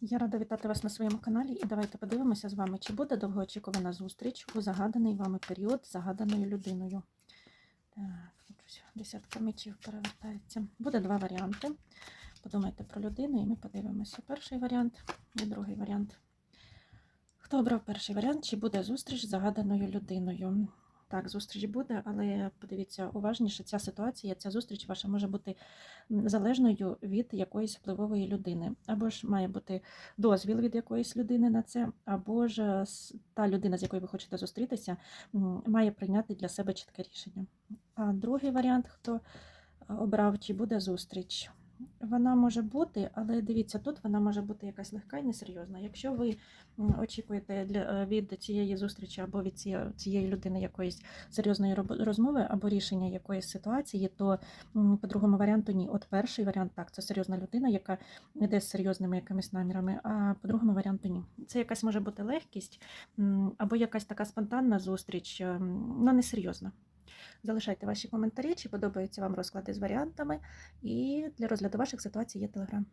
Я рада вітати вас на своєму каналі і давайте подивимося з вами, чи буде довгоочікувана зустріч у загаданий вами період з загаданою людиною. Так, тут десятка мечів перевертається. Буде два варіанти. Подумайте про людину і ми подивимося. Перший варіант і другий варіант. Хто обрав перший варіант? Чи буде зустріч з загаданою людиною? Так, зустріч буде, але подивіться уважніше, ця ситуація, ця зустріч ваша може бути залежною від якоїсь впливової людини. Або ж має бути дозвіл від якоїсь людини на це, або ж е, та людина, з якою ви хочете зустрітися, має прийняти для себе чітке рішення. А другий варіант, хто е, обрав, чи буде зустріч. Вона може бути, але дивіться, тут вона може бути якась легка і несерйозна. Якщо ви очікуєте для, е, від цієї зустрічі або від цієї, людини якоїсь серйозної розмови або рішення якоїсь ситуації, то по другому варіанту ні. От перший варіант так, це серйозна людина, яка йде з серйозними якимись намірами, а по другому варіанту ні. Це якась може бути легкість або якась така спонтанна зустріч, ем, ну несерйозна. Залишайте ваші коментарі, чи подобаються вам розклади з варіантами. І для розгляду ваших ситуацій є телеграм.